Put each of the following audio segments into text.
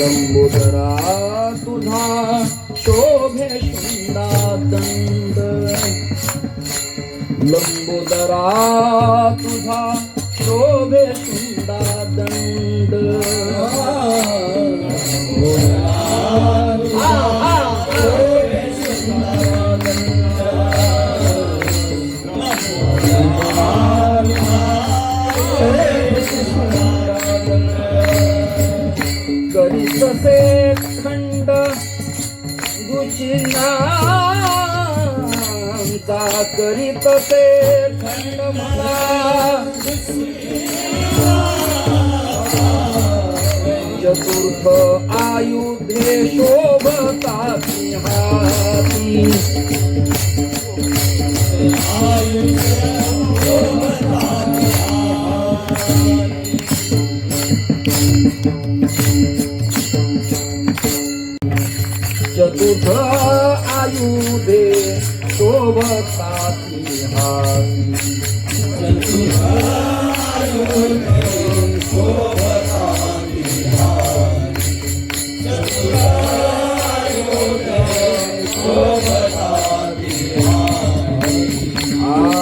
लंबोदरा तुझा शोभे शुंडा दंड. लंबोदरा तुझा शोभे शुंडा दंड. आ, करीत से खंड गुचिनांचा करीत ते खंड मला चतुर्थ आयुधे शोभता हाती चतुर्थ हाती आ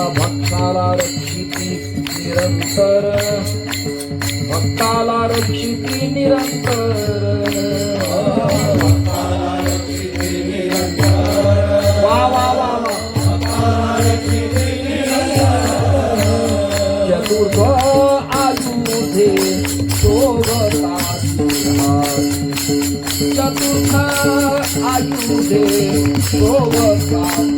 भक्ताला रक्षिती निरंतर. भक्ताला रक्षिती निरंतर. आयुधे शोभता मागे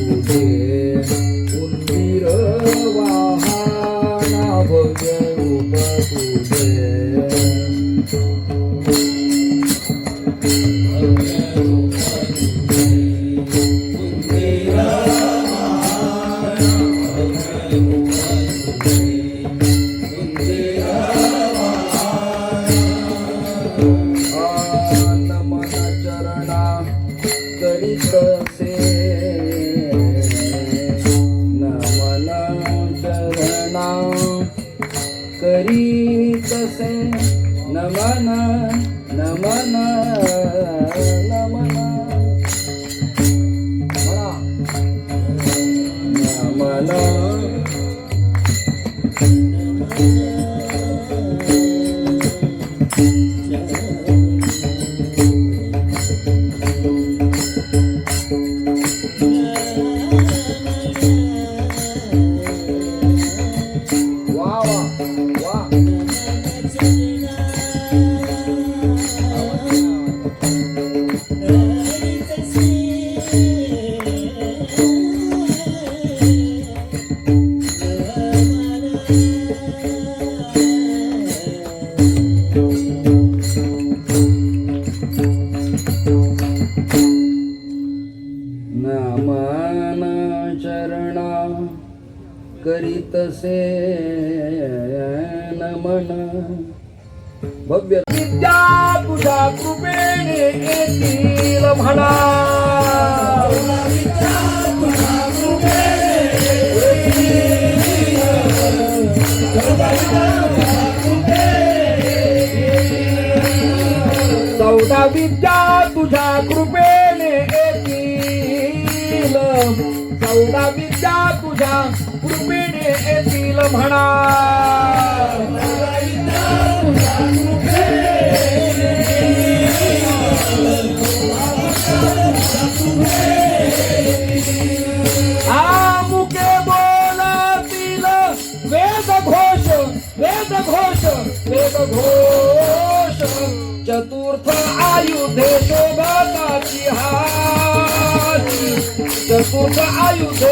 म्हणा. नमन. भव्य. विद्या तुझ्या कृपेने येतील म्हणा. चौदा विद्या तुझ्या कृपेने येतील. चौदा विद्या तुझ्या येतील म्हणा मुके बोलातील वेद घोष वेद घोष वेद घोष चतुर्थ आयुधे शोभताची हाती चतुर्थ आयुधे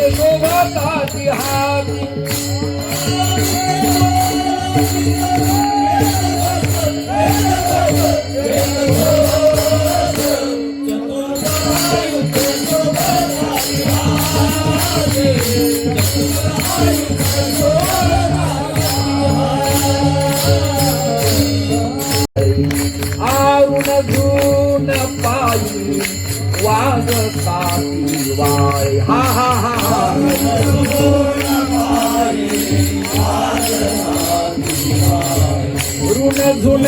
वाजताती वाय. हा हा हा हा. ऋण झुन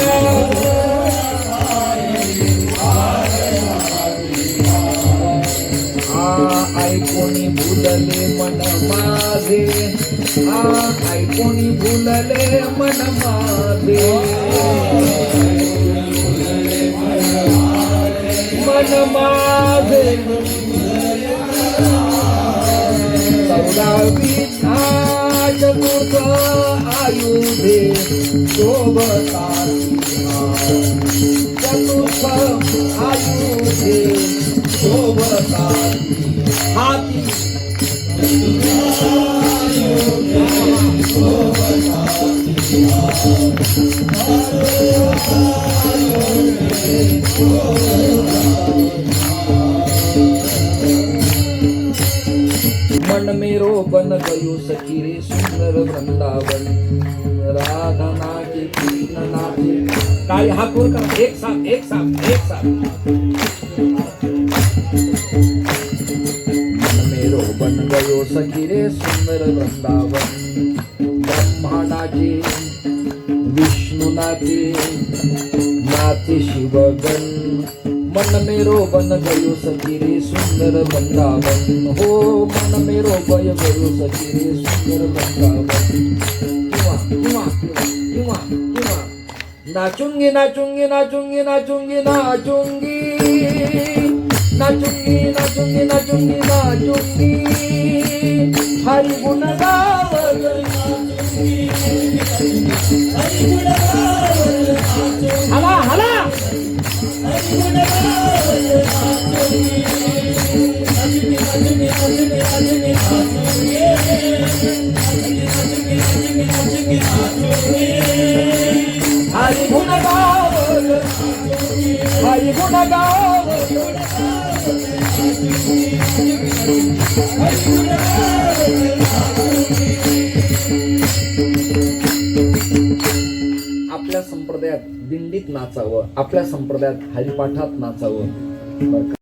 आ ऐकोणी भुलले मन माझे. आ ऐकोणी भुलले मन माझे. मन माझे. चौदावी छाट तुझ आयुधे सोबता तुझ आयुधे. मन मेरो बन गयो सखी रे सुंदर वृंदावन। राधना के तीन नाचे। काय हा कोर का एक साथ एक साथ एक साथ। मन मेरो बन गयो सखी रे सुंदर वृंदावन ब्रह्मांडाचे विष्णुनाचे नाचे शिवगण। मन मेरो बन गयो सखी रे सुंदर वृंदावन। हो मन मेरो गय गयो सखी रे सुंदर वृंदावन। किंवा किंवा किंवा किंवा नाचूंगी नाचूंगी नाचूंगी नाचूंगी नाचुंगी। नाचूंगी हरि गुण नाचावं. आपल्या संप्रदायात हरिपाठात नाचावं.